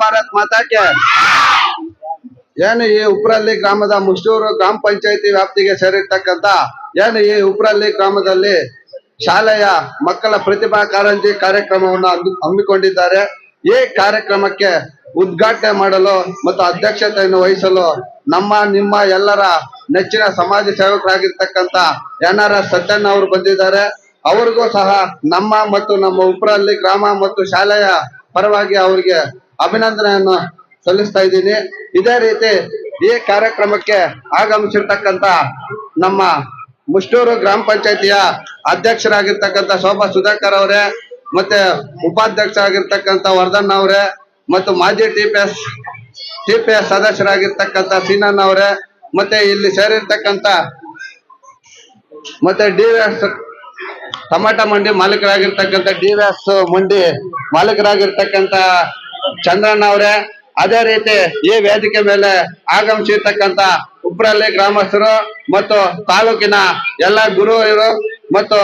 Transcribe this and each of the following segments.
ಭಾರತ್ ಮಾತಾಕ್ಕೆ ಏನು ಈ ಉಪ್ರಲ್ಲಿ ಗ್ರಾಮದ ಮುಷ್ಟೂರು ಗ್ರಾಮ ಪಂಚಾಯತಿ ವ್ಯಾಪ್ತಿಗೆ ಸೇರಿರ್ತಕ್ಕಂತ ಏನು ಈ ಉಪ್ರಹಳ್ಳಿ ಗ್ರಾಮದಲ್ಲಿ ಶಾಲೆಯ ಮಕ್ಕಳ ಪ್ರತಿಭಾ ಕಾರಂಜಿ ಕಾರ್ಯಕ್ರಮವನ್ನು ಹಮ್ಮಿ- ಹಮ್ಮಿಕೊಂಡಿದ್ದಾರೆ. ಈ ಕಾರ್ಯಕ್ರಮಕ್ಕೆ ಉದ್ಘಾಟನೆ ಮಾಡಲು ಮತ್ತು ಅಧ್ಯಕ್ಷತೆಯನ್ನು ವಹಿಸಲು ನಮ್ಮ, ನಿಮ್ಮ ಎಲ್ಲರ ನೆಚ್ಚಿನ ಸಮಾಜ ಸೇವಕರಾಗಿರ್ತಕ್ಕಂತ ಎನ್ ಆರ್ ಎಸ್ ಸತ್ಯಣ್ಣ ಅವರು ಬಂದಿದ್ದಾರೆ. ಅವ್ರಿಗೂ ಸಹ ನಮ್ಮ ಮತ್ತು ನಮ್ಮ ಉಪ್ರಹಳ್ಳಿ ಗ್ರಾಮ ಮತ್ತು ಶಾಲೆಯ ಪರವಾಗಿ ಅವರಿಗೆ ಅಭಿನಂದನೆಯನ್ನು ಸಲ್ಲಿಸ್ತಾ ಇದ್ದೀನಿ. ಇದೇ ರೀತಿ ಈ ಕಾರ್ಯಕ್ರಮಕ್ಕೆ ಆಗಮಿಸಿರ್ತಕ್ಕಂತ ನಮ್ಮ ಮುಷ್ಟೂರು ಗ್ರಾಮ ಪಂಚಾಯತಿಯ ಅಧ್ಯಕ್ಷರಾಗಿರ್ತಕ್ಕಂಥ ಶೋಭಾ ಸುಧಾಕರ್ ಅವರೇ, ಮತ್ತೆ ಉಪಾಧ್ಯಕ್ಷರಾಗಿರ್ತಕ್ಕಂತ ವರ್ಧನ್ ಅವರೇ, ಮತ್ತು ಮಾಜಿ T P S T P S ಸದಸ್ಯರಾಗಿರ್ತಕ್ಕಂಥ ಸೀನನ್ ಅವರೇ, ಮತ್ತೆ ಇಲ್ಲಿ ಸೇರಿರ್ತಕ್ಕಂತ ಮತ್ತೆ ಡಿ ಎಸ್ ಟಮಾಟ ಮಂಡಿ ಮಾಲೀಕರಾಗಿರ್ತಕ್ಕಂಥ ಡಿ ಎಸ್ ಮಂಡಿ ಮಾಲೀಕರಾಗಿರ್ತಕ್ಕಂಥ ಚಂದ್ರಣ್ಣ ಅವರೇ, ಅದೇ ರೀತಿ ಈ ವೇದಿಕೆ ಮೇಲೆ ಆಗಮಿಸಿರ್ತಕ್ಕಂತ ಉಬ್ರಹಳ್ಳಿ ಗ್ರಾಮಸ್ಥರು ಮತ್ತು ತಾಲೂಕಿನ ಎಲ್ಲ ಗುರುವರು ಮತ್ತು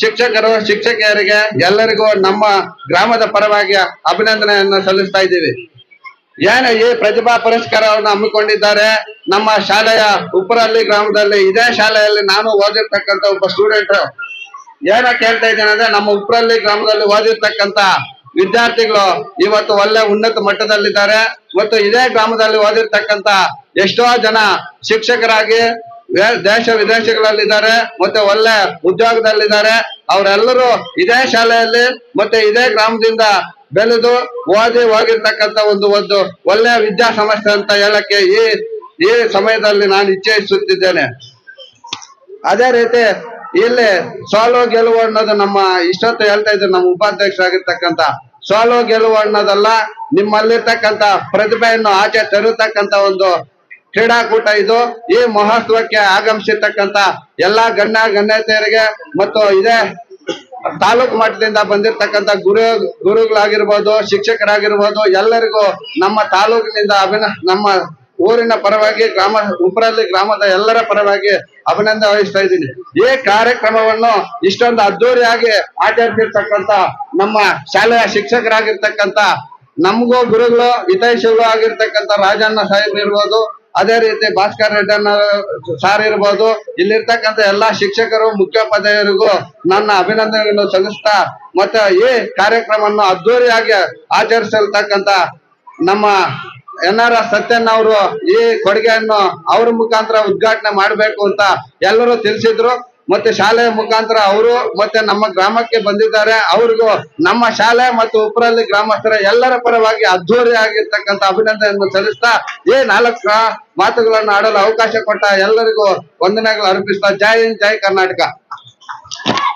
ಶಿಕ್ಷಕರು, ಶಿಕ್ಷಕಿಯರಿಗೆ ಎಲ್ಲರಿಗೂ ನಮ್ಮ ಗ್ರಾಮದ ಪರವಾಗಿ ಅಭಿನಂದನೆಯನ್ನು ಸಲ್ಲಿಸ್ತಾ ಇದ್ದೀವಿ. ಏನು ಈ ಪ್ರತಿಭಾ ಪುರಸ್ಕಾರವನ್ನು ಹಮ್ಮಿಕೊಂಡಿದ್ದಾರೆ? ನಮ್ಮ ಶಾಲೆಯ ಉಪ್ಪರಹಳ್ಳಿ ಗ್ರಾಮದಲ್ಲಿ ಇದೇ ಶಾಲೆಯಲ್ಲಿ ನಾನು ಓದಿರ್ತಕ್ಕಂಥ ಒಬ್ಬ ಸ್ಟೂಡೆಂಟ್ ಏನ ಕೇಳ್ತಾ ಇದ್ದೇನೆ ಅಂದ್ರೆ ನಮ್ಮ ಉಪ್ಪರಹಳ್ಳಿ ಗ್ರಾಮದಲ್ಲಿ ಓದಿರ್ತಕ್ಕಂಥ ವಿದ್ಯಾರ್ಥಿಗಳು ಇವತ್ತು ಒಳ್ಳೆ ಉನ್ನತ ಮಟ್ಟದಲ್ಲಿದ್ದಾರೆ. ಮತ್ತು ಇದೇ ಗ್ರಾಮದಲ್ಲಿ ಓದಿರ್ತಕ್ಕಂತ ಎಷ್ಟೋ ಜನ ಶಿಕ್ಷಕರಾಗಿ ದೇಶ ವಿದೇಶಗಳಲ್ಲಿದ್ದಾರೆ. ಮತ್ತೆ ಒಳ್ಳೆ ಉದ್ಯೋಗದಲ್ಲಿದ್ದಾರೆ. ಅವರೆಲ್ಲರೂ ಇದೇ ಶಾಲೆಯಲ್ಲಿ ಮತ್ತೆ ಇದೇ ಗ್ರಾಮದಿಂದ ಬೆಳೆದು ಓದಿ ಹೋಗಿರ್ತಕ್ಕಂತ ಒಂದು ಒಂದು ಒಳ್ಳೆಯ ವಿದ್ಯಾ ಸಂಸ್ಥೆ ಅಂತ ಹೇಳಕ್ಕೆ ಈ ಈ ಸಮಯದಲ್ಲಿ ನಾನು ಇಚ್ಛಿಸುತ್ತಿದ್ದೇನೆ. ಅದೇ ರೀತಿ ಇಲ್ಲಿ ಸೋಲೋ ಗೆಲುವು ಅನ್ನೋದು ನಮ್ಮ ಇಷ್ಟೊತ್ತು ಹೇಳ್ತಾ ಇದ್ರು ನಮ್ಮ ಉಪಾಧ್ಯಕ್ಷರಾಗಿರ್ತಕ್ಕಂಥ. ಸೋಲೋ ಗೆಲುವು ಅನ್ನೋದಲ್ಲ ನಿಮ್ಮಲ್ಲಿರ್ತಕ್ಕಂತ ಪ್ರತಿಭೆಯನ್ನು ಆಚೆ ತರತಕ್ಕಂತ ಒಂದು ಕ್ರೀಡಾಕೂಟ ಇದು. ಈ ಮಹೋತ್ಸವಕ್ಕೆ ಆಗಮಿಸಿರ್ತಕ್ಕಂತ ಎಲ್ಲಾ ಗಣ್ಯ ಗಣ್ಯತೆಯರಿಗೆ ಮತ್ತು ಇದೇ ತಾಲೂಕು ಮಟ್ಟದಿಂದ ಬಂದಿರತಕ್ಕಂತ ಗುರು ಗುರುಗಳಾಗಿರ್ಬೋದು, ಶಿಕ್ಷಕರಾಗಿರ್ಬೋದು, ಎಲ್ಲರಿಗೂ ನಮ್ಮ ತಾಲೂಕಿನಿಂದ ಅಭಿನ, ನಮ್ಮ ಊರಿನ ಪರವಾಗಿ ಗ್ರಾಮ ಉಪರಲ್ಲಿ ಗ್ರಾಮದ ಎಲ್ಲರ ಪರವಾಗಿ ಅಭಿನಂದನೆ ವಹಿಸ್ತಾ ಇದ್ದೀನಿ. ಈ ಕಾರ್ಯಕ್ರಮವನ್ನು ಇಷ್ಟೊಂದು ಅದ್ದೂರಿಯಾಗಿ ಆಚರಿಸಿರ್ತಕ್ಕಂಥ ನಮ್ಮ ಶಾಲೆಯ ಶಿಕ್ಷಕರಾಗಿರ್ತಕ್ಕಂತ ನಮಗೂ ಗುರುಗಳು, ಹಿತೈಷಿಗಳು ಆಗಿರ್ತಕ್ಕಂಥ ರಾಜಣ್ಣ ಸಾಹೇಬ್ ಇರ್ಬೋದು, ಅದೇ ರೀತಿ ಭಾಸ್ಕರ್ ರೆಡ್ಡಣ್ಣ ಸಾರ್ ಇರ್ಬೋದು, ಇಲ್ಲಿರ್ತಕ್ಕಂಥ ಎಲ್ಲಾ ಶಿಕ್ಷಕರು, ಮುಖ್ಯೋಪಾಧ್ಯಾಯರಿಗೂ ನನ್ನ ಅಭಿನಂದನೆಗಳನ್ನು ಸಲ್ಲಿಸ್ತಾ ಮತ್ತೆ ಈ ಕಾರ್ಯಕ್ರಮವನ್ನು ಅದ್ದೂರಿಯಾಗಿ ಆಚರಿಸಿರ್ತಕ್ಕಂಥ ನಮ್ಮ ಎನ್ ಆರ್ ಸತ್ಯನ್ ಅವರು ಈ ಕೊಡುಗೆಯನ್ನು ಅವ್ರ ಮುಖಾಂತರ ಉದ್ಘಾಟನೆ ಮಾಡಬೇಕು ಅಂತ ಎಲ್ಲರೂ ತಿಳಿಸಿದ್ರು. ಮತ್ತೆ ಶಾಲೆಯ ಮುಖಾಂತರ ಅವರು ಮತ್ತೆ ನಮ್ಮ ಗ್ರಾಮಕ್ಕೆ ಬಂದಿದ್ದಾರೆ. ಅವ್ರಿಗೂ ನಮ್ಮ ಶಾಲೆ ಮತ್ತು ಉಪರಲ್ಲಿ ಗ್ರಾಮಸ್ಥರ ಎಲ್ಲರ ಪರವಾಗಿ ಅದ್ದೂರಿ ಆಗಿರ್ತಕ್ಕಂಥ ಅಭಿನಂದನೆಯನ್ನು ಸಲ್ಲಿಸ್ತಾ ಈ ನಾಲ್ಕು ಮಾತುಗಳನ್ನು ಆಡಲು ಅವಕಾಶ ಕೊಟ್ಟ ಎಲ್ಲರಿಗೂ ವಂದನೆಗಳು ಅರ್ಪಿಸ್ತಾ. ಜೈ ಹಿಂದ್, ಜೈ ಕರ್ನಾಟಕ.